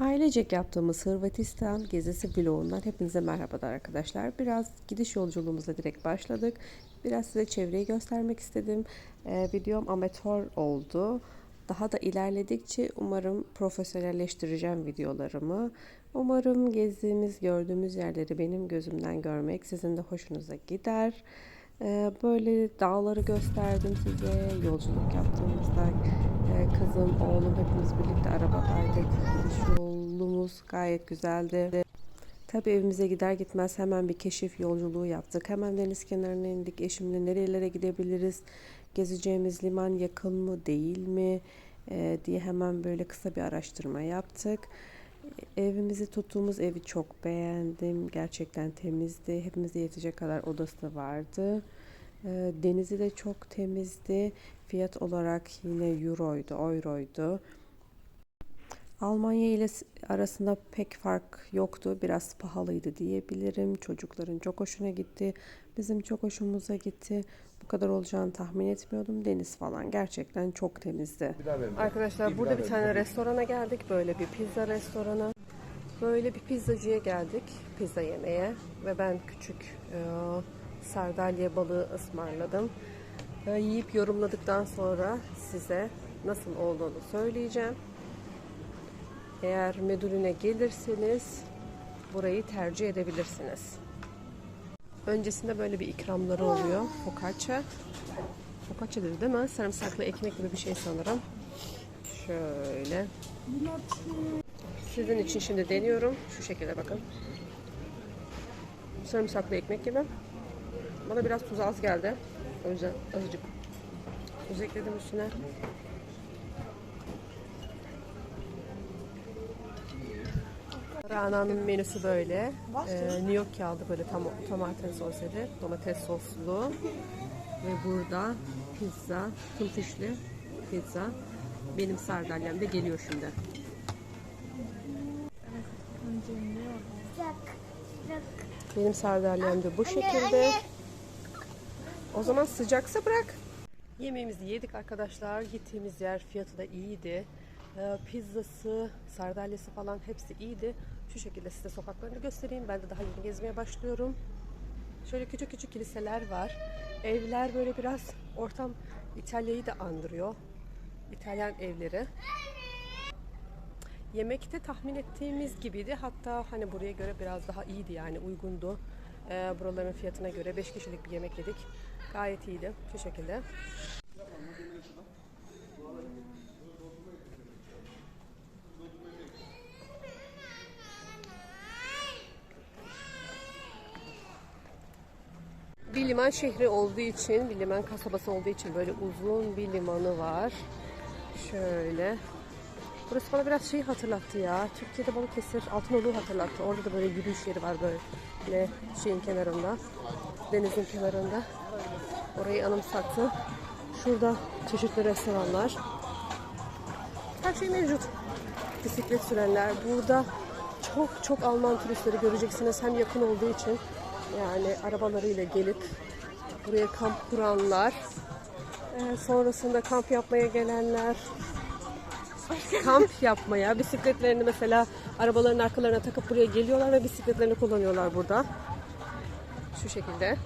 Ailecek yaptığımız Hırvatistan gezisi vlogundan hepinize merhabalar arkadaşlar. Biraz gidiş yolculuğumuza direkt başladık. Biraz size çevreyi göstermek istedim. Ee, videom amatör oldu. Daha da ilerledikçe umarım profesyonelleştireceğim videolarımı. Umarım gezdiğimiz, gördüğümüz yerleri benim gözümden görmek sizin de hoşunuza gider. Ee, böyle dağları gösterdim size. Yolculuk yaptığımızda kızım, oğlum hepimiz birlikte arabadaydık. Yolumuz gayet güzeldi. Tabii evimize gider gitmez hemen bir keşif yolculuğu yaptık. Hemen deniz kenarına indik. Eşimle nerelere gidebiliriz? Gezeceğimiz liman yakın mı değil mi? Ee, diye hemen böyle kısa bir araştırma yaptık. Evimizi tuttuğumuz evi çok beğendim. Gerçekten temizdi. Hepimize yetecek kadar odası da vardı. Ee, Denizi de çok temizdi. Fiyat olarak yine euroydu, euroydu. Almanya ile arasında pek fark yoktu. Biraz pahalıydı diyebilirim. Çocukların çok hoşuna gitti. Bizim çok hoşumuza gitti. Bu kadar olacağını tahmin etmiyordum. Deniz falan gerçekten çok temizdi. Arkadaşlar Bir burada bir tane restorana geldik. Böyle bir pizza restoranı. Böyle bir pizzacıya geldik pizza yemeye ve ben küçük e, sardalya balığı ısmarladım. E, yiyip yorumladıktan sonra size nasıl olduğunu söyleyeceğim. Eğer Medulün'e gelirseniz burayı tercih edebilirsiniz. Öncesinde böyle bir ikramları oluyor. Focaccia. Focaccia dedi değil mi? Sarımsaklı ekmek gibi bir şey sanırım. Şöyle. Sizin için şimdi deniyorum. Şu şekilde bakın. Sarımsaklı ekmek gibi. Bana biraz tuz az geldi. O yüzden azıcık tuz ekledim üstüne. Rana'nın menüsü böyle. Ee, gnocchi aldı böyle tam tomate soslu, domates soslu. Ve burada pizza, turfişli pizza. Benim sardalyam da geliyor şimdi. Benim sardalyam da bu şekilde. O zaman sıcaksa bırak. Yemeğimizi yedik arkadaşlar. Gittiğimiz yer fiyatı da iyiydi. Ee, pizzası, sardalyası falan hepsi iyiydi. Şu şekilde size sokaklarını göstereyim. Ben de daha yeni gezmeye başlıyorum. Şöyle küçük küçük kiliseler var. Evler böyle biraz ortam İtalya'yı da andırıyor. İtalyan evleri. Yemekte tahmin ettiğimiz gibiydi. Hatta hani buraya göre biraz daha iyiydi yani uygundu. Ee, buraların fiyatına göre 5 kişilik bir yemek yedik. Gayet iyiydi şu şekilde. Bir liman şehri olduğu için, bir liman kasabası olduğu için böyle uzun bir limanı var. Şöyle. Burası bana biraz şey hatırlattı ya. Türkiye'de Balıkesir Altınoluk'u hatırlattı. Orada da böyle yürüyüş yeri var böyle şeyin kenarında. Denizin kenarında. Orayı anımsattı. Şurada çeşitli restoranlar. Her şey mevcut. Bisiklet sürenler. Burada çok çok Alman turistleri göreceksiniz. Hem yakın olduğu için yani arabalarıyla gelip buraya kamp kuranlar. Ee, sonrasında kamp yapmaya gelenler. Kamp yapmaya, bisikletlerini mesela arabaların arkalarına takıp buraya geliyorlar ve bisikletlerini kullanıyorlar burada. Şu şekilde.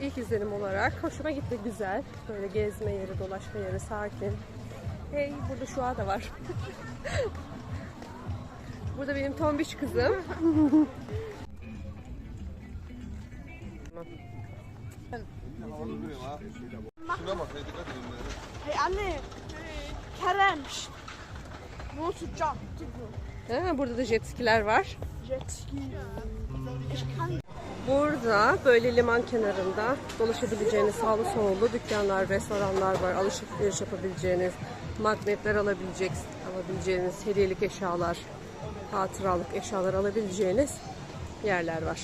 İlk izlenim olarak hoşuma gitti güzel. Böyle gezme yeri, dolaşma yeri, sakin. Hey burada şu da var. burada benim tombiş kızım. Şuna bak, dikkat edin. Hey anne. Kerem. Bunu tutacağım. Ha, burada da jet skiler var. Jet ski. Ich kann. Burada böyle liman kenarında dolaşabileceğiniz sağlı sollu dükkanlar, restoranlar var. Alışveriş yapabileceğiniz, magnetler alabilecek, alabileceğiniz, hediyelik eşyalar, hatıralık eşyalar alabileceğiniz yerler var.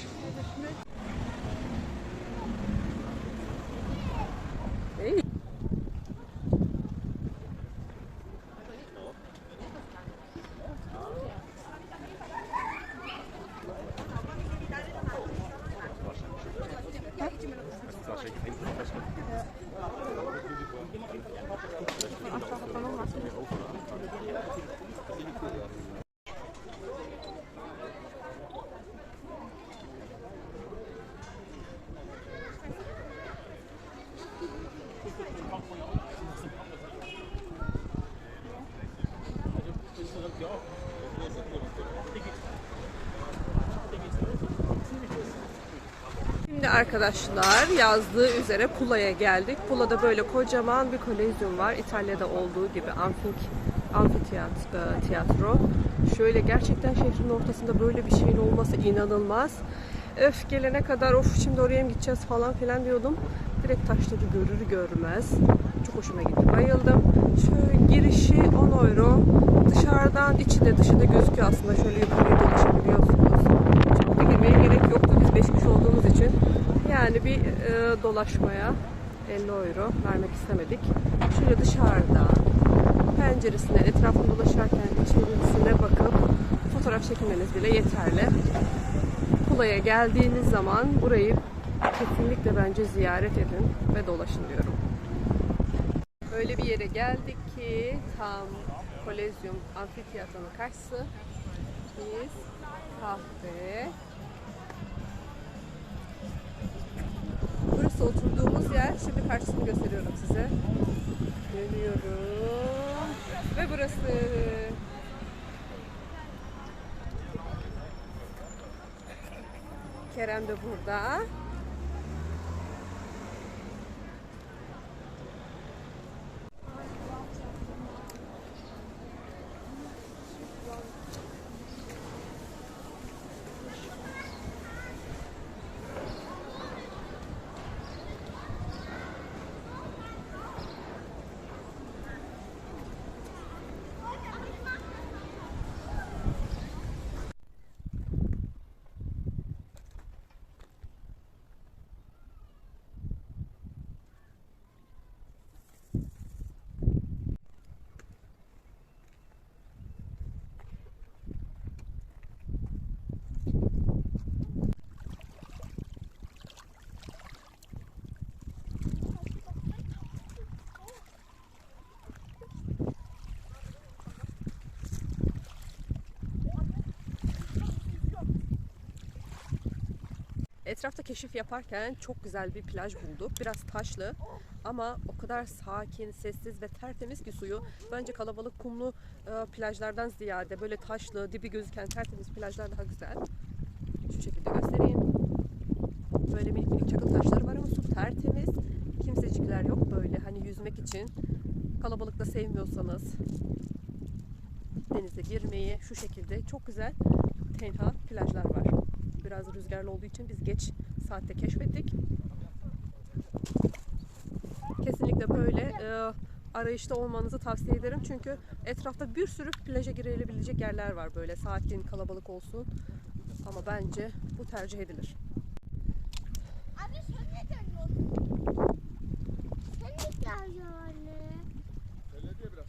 Şimdi arkadaşlar yazdığı üzere Pula'ya geldik. Pula'da böyle kocaman bir kolezyum var. İtalya'da olduğu gibi amfik, amfiteyatro. Şöyle gerçekten şehrin ortasında böyle bir şeyin olması inanılmaz. Öf gelene kadar of şimdi oraya mı gideceğiz falan filan diyordum. Direkt taşları görür görmez. Çok hoşuma gitti. Bayıldım. Şöyle girişi 10 euro. Dışarıdan içi de dışı da gözüküyor aslında. Şöyle yukarıya dolaşabiliyorsunuz. Çok da girmeye gerek yoktu biz 5 kişi olduğumuz için. Yani bir e, dolaşmaya 50 euro vermek istemedik. Şöyle dışarıda penceresine etrafında dolaşırken içerisine bakıp fotoğraf çekmeniz bile yeterli. Kula'ya geldiğiniz zaman burayı kesinlikle bence ziyaret edin ve dolaşın diyorum. Öyle bir yere geldik ki tam Kolezyum Amfiteyatronun karşısı. Biz kahve. Burası oturduğumuz yer. Şimdi karşısını gösteriyorum size. Dönüyorum. Ve burası. Kerem de burada. Etrafta keşif yaparken çok güzel bir plaj bulduk. Biraz taşlı ama o kadar sakin, sessiz ve tertemiz ki suyu. Bence kalabalık kumlu e, plajlardan ziyade böyle taşlı, dibi gözüken tertemiz plajlar daha güzel. Şu şekilde göstereyim. Böyle minik minik çakıl taşları var ama su tertemiz. Kimsecikler yok böyle hani yüzmek için. Kalabalıkta sevmiyorsanız denize girmeyi şu şekilde çok güzel tenha plajlar var. Biraz rüzgarlı olduğu için biz geç saatte keşfettik. Kesinlikle böyle e, arayışta olmanızı tavsiye ederim. Çünkü etrafta bir sürü plaja girilebilecek yerler var böyle saatin kalabalık olsun. Ama bence bu tercih edilir. Abi sen ne dönüyorsun? Sen ne dönüyorsun anne? Elle diye biraz.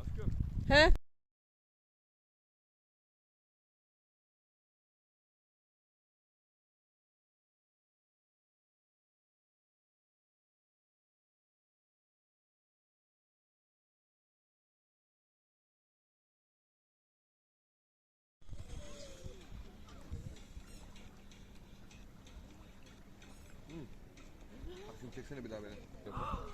Aşkım. He? Çeksene bir daha beni. Yok.